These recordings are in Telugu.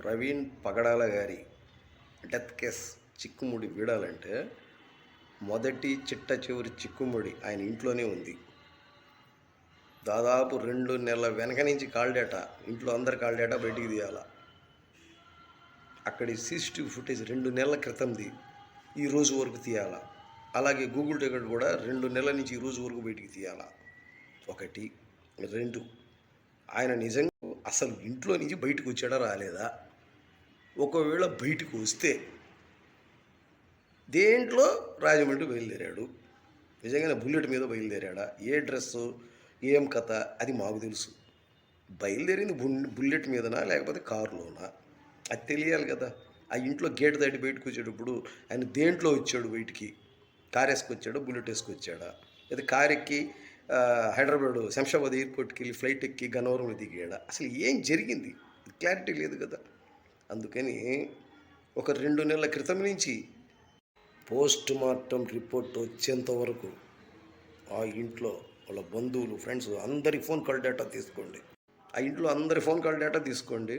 ప్రవీణ్ పగడాల గారి డెత్ కేస్ చిక్కుముడి వీడాలంటే మొదటి చిట్ట చివరి చిక్కుముడి ఆయన ఇంట్లోనే ఉంది. దాదాపు రెండు నెలల వెనక నుంచి కాల్ డేటా ఇంట్లో అందరి కాల్ డేటా బయటికి తీయాల? అక్కడి సీసీటీవీ ఫుటేజ్ రెండు నెలల క్రితంది ఈ రోజు వరకు తీయాల? అలాగే గూగుల్ టికెట్ కూడా రెండు నెలల నుంచి ఈ రోజు వరకు బయటికి తీయాలా? ఒకటి రెండు ఆయన నిజంగా అసలు ఇంట్లో నుంచి బయటకు వచ్చాడా రాలేదా? ఒకవేళ బయటకు వస్తే దేంట్లో రాజమండ్రి బయలుదేరాడు? నిజంగానే బుల్లెట్ మీద బయలుదేరాడా? ఏ డ్రెస్సు ఏం కథ? అది మాకు తెలుసు. బయలుదేరింది బుల్లెట్ మీదనా? లేకపోతే కారులోనా? అది తెలియాలి కదా. ఆ ఇంట్లో గేట్ దాటి బయటకు వచ్చేటప్పుడు ఆయన దేంట్లో వచ్చాడు బయటికి? కార్ వేసుకొచ్చాడా? బుల్లెట్ వేసుకొచ్చాడా? లేదా కార్ ఎక్కి హైదరాబాద్ శంషాబాద్ ఎయిర్పోర్ట్కి వెళ్ళి ఫ్లైట్ ఎక్కి గన్నవరంలో దిగాడా? అసలు ఏం జరిగింది? క్లారిటీ లేదు కదా. అందుకని ఒక రెండు నెలల క్రితం నుంచి పోస్ట్ మార్టం రిపోర్ట్ వచ్చేంత వరకు ఆ ఇంట్లో వాళ్ళ బంధువులు ఫ్రెండ్స్ అందరి ఫోన్ కాల్ డేటా తీసుకోండి. ఆ ఇంట్లో అందరి ఫోన్ కాల్ డేటా తీసుకోండి.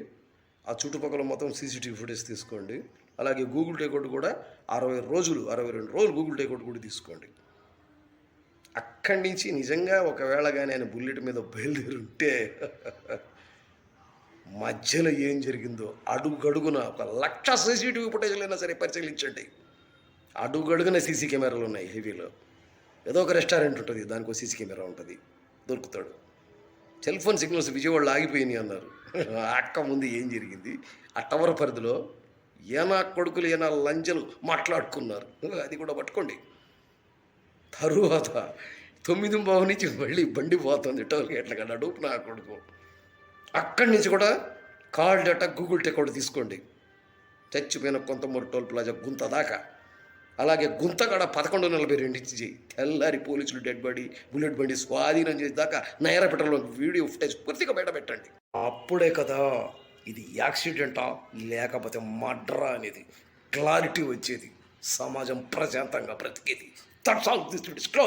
ఆ చుట్టుపక్కల మొత్తం సీసీటీవీ ఫుటేజ్ తీసుకోండి. అలాగే గూగుల్ టేకౌట్ కూడా అరవై రోజులు అరవై రెండు రోజులు గూగుల్ టేకౌట్ కూడా తీసుకోండి. అక్కడి నుంచి నిజంగా ఒకవేళ కానీ ఆయన బుల్లెట్ మీద బయలుదేరి ఉంటే మధ్యలో ఏం జరిగిందో అడుగడుగున ఒక లక్ష సీసీటీవీ ఫుటేజ్లైనా సరే పరిశీలించండి. అడుగడుగున సీసీ కెమెరాలు ఉన్నాయి హెవీలో. ఏదో ఒక రెస్టారెంట్ ఉంటుంది దానికి ఒక సీసీ కెమెరా ఉంటుంది దొరుకుతాడు. సెల్ ఫోన్ సిగ్నల్స్ విజయవాడలో ఆగిపోయినాయి అన్నారు. అక్క ముందు ఏం జరిగింది? ఆ టవర్ పరిధిలో ఏనా కొడుకులు ఏనా లంజలు మాట్లాడుకున్నారు. అది కూడా పట్టుకోండి. తరువాత తొమ్మిది బావు నుంచి మళ్ళీ బండి పోతుంది టోల్ గేట్ల కన్నా డూపు నా కొడుకు. అక్కడి నుంచి కూడా కాల్ డేటా గూగుల్ టెక్ కూడా తీసుకోండి. చచ్చిపోయిన కొంతమూరు టోల్ ప్లాజా గుంత దాకా. అలాగే గుంతగడ పదకొండు నలభై రెండు ఇచ్చి తెల్లారి పోలీసులు డెడ్ బాడీ బుల్లెట్ బండి స్వాధీనం చేసేదాకా నయరపెట్టలో వీడియో ఫుటేజ్ పూర్తిగా బయట పెట్టండి. అప్పుడే కదా ఇది యాక్సిడెంటా లేకపోతే మడ్రా అనేది. క్లారిటీ వచ్చేది. సమాజం ప్రశాంతంగా బ్రతికేది. That's all this disclose